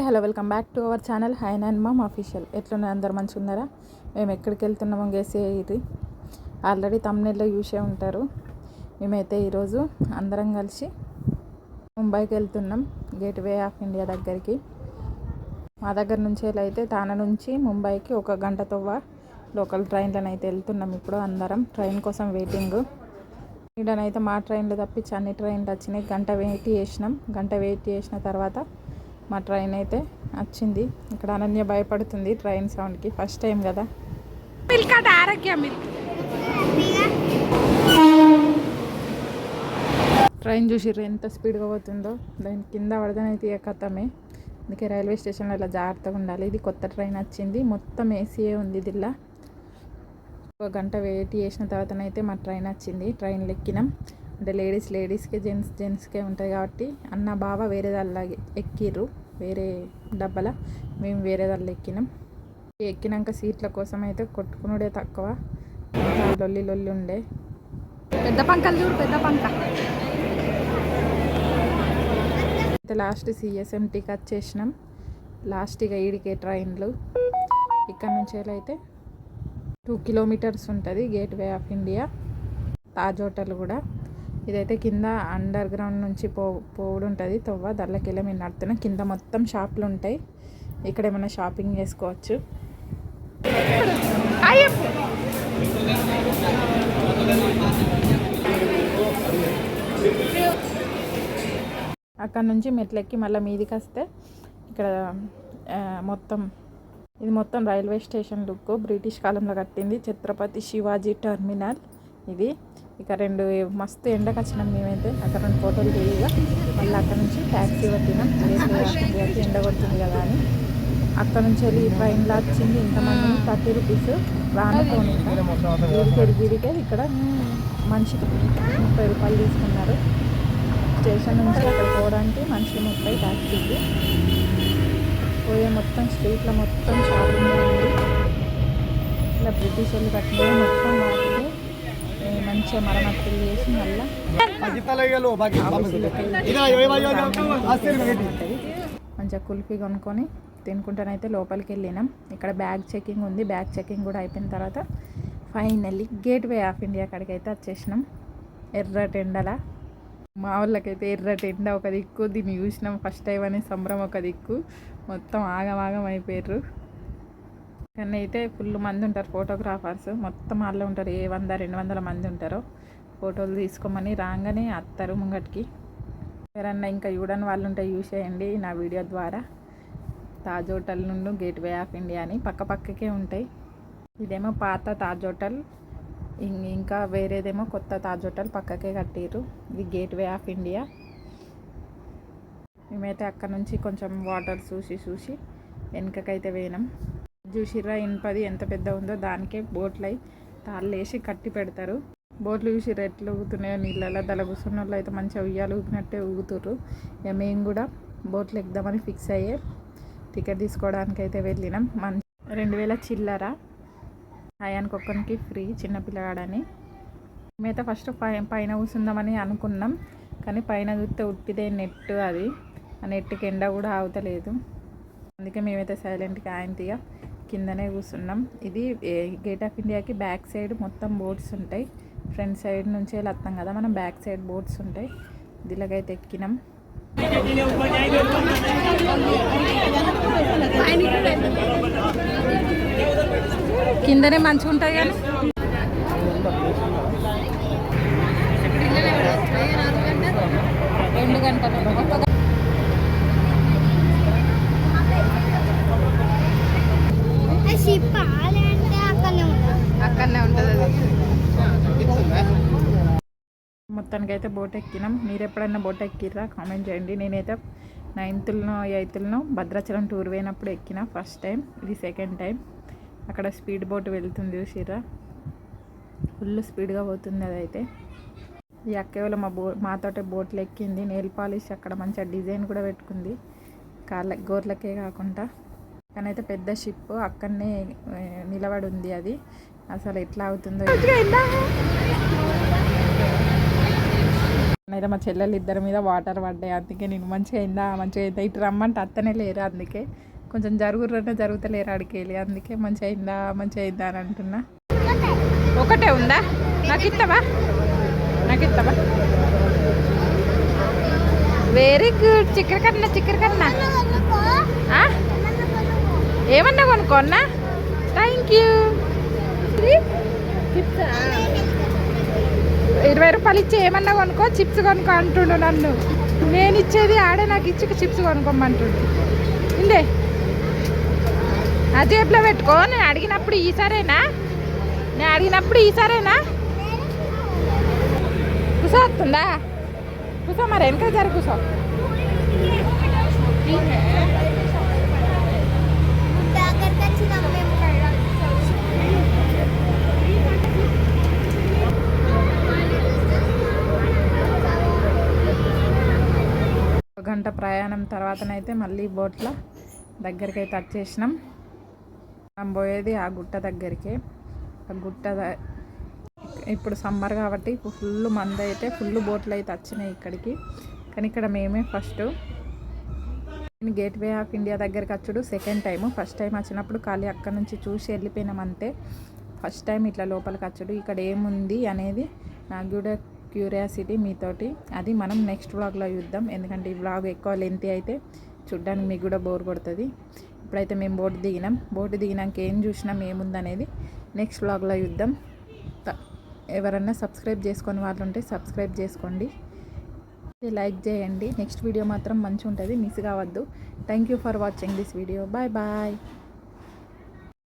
Hi hello welcome back to our channel. Hi and mom official. ఎట్లున్నారు అందరు మంచిగా ఉన్నారా మేము ఎక్కడికి వెళ్తున్నామో గేసే ఇది. ఆల్రెడీ తమ్నెల్లో చూసే ఉంటారు. మేమైతే ఈరోజు అందరం కలిసి ముంబైకి వెళ్తున్నాం గేట్వే ఆఫ్ ఇండియా దగ్గరికి. మా దగ్గర నుంచి అయితే తాన నుంచి ముంబైకి ఒక గంట తొవ్వ లోకల్ ట్రైన్లను అయితే వెళ్తున్నాం ఇప్పుడు అందరం. ట్రైన్ కోసం వెయిటింగ్. ఇక్కడనైతే మా ట్రైన్లు తప్పించి అన్ని ట్రైన్లు వచ్చినాయి. గంట వెయిట్ చేసినాం. గంట వెయిట్ చేసిన తర్వాత మా ట్రైన్ అయితే వచ్చింది ఇక్కడ అనన్య భయపడుతుంది ట్రైన్ సౌండ్కి. ఫస్ట్ టైం కదా. మిల్క్ అది ఆరోగ్య మిల్క్. ట్రైన్ చూసిర్రు ఎంత స్పీడ్గా పోతుందో. దాని కింద పడదనైతే ఇక కథమే. అందుకే రైల్వే స్టేషన్లో ఇలా జాగ్రత్తగా ఉండాలి. ఇది కొత్త ట్రైన్ వచ్చింది మొత్తం ఏసీయే ఉంది ఇదిలా. ఒక గంట వెయిట్ చేసిన తర్వాతనైతే మా ట్రైన్ వచ్చింది ట్రైన్లో ఎక్కినాం అంటే లేడీస్ లేడీస్కే జెంట్స్ జెంట్స్కే ఉంటుంది కాబట్టి అన్న బావ వేరే దానిలా ఎక్కిర్రు. వేరే డబ్బల మేము వేరే దానిలో ఎక్కినాం. ఎక్కినాక సీట్ల కోసం అయితే కొట్టుకునుడే తక్కువ. లొల్లి లొల్లి ఉండే. పెద్ద పంకలు చూడు పెద్ద పంక. అయితే లాస్ట్ సిఎస్ఎంటీకి వచ్చేసినాం లాస్ట్ ఇక ఈడికే ట్రైన్లు ఇక్కడ నుంచి అయితే టూ కిలోమీటర్స్ ఉంటుంది Gateway of India. Taj hotel కూడా. ఇదైతే కింద అండర్ గ్రౌండ్ నుంచి పో పోవుడు ఉంటుంది తవ్వ దాంట్లోకి వెళ్ళి మేము నడుతున్నాం. కింద మొత్తం షాపులు ఉంటాయి. ఇక్కడ ఏమైనా షాపింగ్ చేసుకోవచ్చు. అక్కడ నుంచి మెట్లెక్కి మళ్ళీ మీదికి వస్తే ఇక్కడ మొత్తం ఇది మొత్తం రైల్వే స్టేషన్ లుక్. బ్రిటిష్ కాలంలో కట్టింది ఛత్రపతి శివాజీ టర్మినల్. ఇది ఇక రెండు మస్తు ఎండకు వచ్చినాం మేమైతే. అక్కడ రెండు ఫోటోలు దిగిగా మళ్ళీ అక్కడ నుంచి ట్యాక్సీ పట్టినాం ఇండియాకి ఎండ కొడుతుంది కదా అని. అక్కడ నుంచి వెళ్ళి ట్రైన్లో వచ్చింది ఇంతమంది థర్టీ రూపీస్ రాను వీడికి ఇక్కడ. మనిషికి ముప్పై రూపాయలు తీసుకున్నారు. స్టేషన్ నుంచి అక్కడ పోవడానికి మనిషి ముప్పై ట్యాక్సీకి పోయే మొత్తం స్ట్రీట్లో మొత్తం షాపింగ్ ఉంది. ఇలా బ్రిటిష్ వాళ్ళు కట్టిన మొత్తం మంచిగా మరమ్మతులు చేసి మళ్ళీ మంచిగా కుల్ఫీ కొనుక్కొని తినుకుంటానైతే లోపలికి వెళ్ళినాం. ఇక్కడ బ్యాగ్ చెకింగ్ ఉంది. బ్యాగ్ చెకింగ్ కూడా అయిపోయిన తర్వాత finally Gateway of India కాడికి అయితే వచ్చేసినాం. ఎర్రటి ఎండల మా వాళ్ళకైతే ఎర్రటి ఎండ ఒక దిక్కు దీన్ని చూసినాం. ఫస్ట్ టైం అనే సంబరం ఒక దిక్కు. మొత్తం ఆగమాగం అయిపోయారు కానీ అయితే ఫుల్ మంది ఉంటారు ఫోటోగ్రాఫర్స్. మొత్తం వాళ్ళు ఉంటారు. ఏ వంద రెండు వందల మంది ఉంటారో. ఫోటోలు తీసుకోమని రాగానే వస్తారు ముంగటికి. ఎవరన్నా ఇంకా చూడని వాళ్ళు ఉంటే చూసేయండి నా వీడియో ద్వారా. తాజ్ హోటల్ నుండి గేట్ వే ఆఫ్ ఇండియా అని పక్క పక్కకే ఉంటాయి. ఇదేమో పాత తాజ్ హోటల్ ఇంకా వేరేదేమో కొత్త తాజ్ హోటల్ పక్కకే కట్టారు ఇది గేట్ వే ఆఫ్ ఇండియా. మేమైతే అక్కడ నుంచి కొంచెం వాటర్ చూసి చూసి వెనకకైతే పోయినాం. చూసిర్రా ఇనుపది ఎంత పెద్ద ఉందో దానికే బోట్లు అయి తాళ్ళు కట్టి పెడతారు. బోట్లు చూసిర్రా ఎట్లా ఊగుతున్నాయో నీళ్ళలో దల కూర్చున్న వాళ్ళు అయితే మంచిగా ఉయ్యాలు ఊగినట్టే ఊగుతుర్రు. ఇక మేము కూడా బోట్లు ఎక్కుదామని ఫిక్స్ అయ్యే టికెట్ తీసుకోవడానికి అయితే వెళ్ళినాం. మంచి రెండు వేల చిల్లర అయానికి ఒక్కరికి ఫ్రీ చిన్నపిల్లగాడని మేమైతే ఫస్ట్ పై పైన కూర్చుందామని అనుకున్నాం. కానీ పైన చూస్తే ఉట్టిదే నెట్ అది. ఆ నెట్కి ఎండ కూడా ఆగుతలేదు. అందుకే మేమైతే సైలెంట్గా ఆయంతిగా కిందనే కూర్చున్నాం. ఇది గేట్ ఆఫ్ ఇండియాకి బ్యాక్ సైడ్ మొత్తం బోట్స్ ఉంటాయి. ఫ్రంట్ సైడ్ నుంచి వెళ్ళి కదా మనం బ్యాక్ సైడ్ బోట్స్ ఉంటాయి. ఇలాగైతే ఎక్కినాం. కిందనే మంచిగా ఉంటాయి కానీ. రెండు గంటలు ఒక్క గంట చెప్పాలంటే అక్కడనే ఉంటా అక్కడనే ఉంటుంది అది మొత్తానికి అయితే బోట్ ఎక్కినాం మీరు ఎప్పుడైనా బోట్ ఎక్కిర్రా కామెంట్ చేయండి. నేనైతే నైన్త్లో ఎయిత్లో భద్రాచలం టూర్ పోయినప్పుడు ఎక్కిన ఫస్ట్ టైం. ఇది సెకండ్ టైం. అక్కడ స్పీడ్ బోట్ వెళ్తుంది చూసిర్రా? ఫుల్ స్పీడ్గా పోతుంది అదైతే. ఈ అక్కేవల మా బో మాతోటే బోట్లు ఎక్కింది. నెయిల్ పాలిష్ అక్కడ మంచిగా డిజైన్ కూడా పెట్టుకుంది. కాళ్ళ గోర్లకే కాకుండా. కానీ పెద్ద షిప్. అక్కడనే నిలబడి ఉంది అది. అసలు ఎట్లా అవుతుందో అయితే మా చెల్లెలు ఇద్దరి మీద వాటర్ పడ్డాయి. అందుకే నేను మంచిగా అయిందా? మంచిగా అయిందా? ఇటు రమ్మంటే అత్తనే లేరు అందుకే. కొంచెం జరుగురంటే జరుగుతలేరు ఆడికి అందుకే మంచిగా అయిందా? మంచిగా అయిందా అని అంటున్నా. ఒకటే ఉందా? నాకు ఇస్తావా నాకు ఇస్తావా వెరీ గుడ్ చిక్కర కన్నా చిక్కర కన్నా. ఏమన్నా కొనుక్కోన్నా థ్యాంక్ యూ ఇరవై రూపాయలు ఇచ్చి ఏమన్నా కొనుక్కో చిప్స్ కొనుక్కో అంటుండు నన్ను. నేను ఇచ్చేది ఆడే నాకు ఇచ్చి చిప్స్ కొనుక్కోమంటుండు. ఇందే ఆ జేబులో పెట్టుకో నేను అడిగినప్పుడు ఈసారేనా నేను అడిగినప్పుడు ఈసారేనా కూసో వస్తుందా? కూసో మరి వెనక జర కుసో ఒక గంట ప్రయాణం తర్వాతనైతే మళ్ళీ బోట్లో దగ్గరికి అయితే వచ్చేసినాం మనం పోయేది ఆ గుట్ట దగ్గరికి. ఆ గుట్ట ఇప్పుడు సమ్మర్ కాబట్టి ఫుల్ మంది అయితే ఫుల్ బోట్లు అయితే వచ్చినాయి ఇక్కడికి. కానీ ఇక్కడ మేమే first. Gateway of India దగ్గరికి వచ్చుడు సెకండ్ టైము. ఫస్ట్ టైం వచ్చినప్పుడు ఖాళీ అక్కడ నుంచి చూసి వెళ్ళిపోయినాం అంతే. ఫస్ట్ టైం ఇట్లా లోపలికి వచ్చుడు. ఇక్కడ ఏముంది అనేది నాకు కూడా క్యూరియాసిటీ మీతోటి. అది మనం నెక్స్ట్ వ్లాగ్లో చూద్దాం. ఎందుకంటే ఈ వ్లాగ్ ఎక్కువ లెంతి అయితే చూడ్డానికి మీకు కూడా బోర్ కొడుతుంది. ఇప్పుడైతే మేము బోటు దిగినాం. బోట్ దిగినాక ఏం చూసినాం ఏముందనేది నెక్స్ట్ వ్లాగ్లో చూద్దాం. త- ఎవరన్నా సబ్స్క్రైబ్ చేసుకొని వాళ్ళు ఉంటే సబ్స్క్రైబ్ చేసుకోండి. లైక్ చేయండి. నెక్స్ట్ వీడియో మాత్రం మంచిగా ఉంటుంది మిస్ కావద్దు. Thank you for watching this video. Bye bye.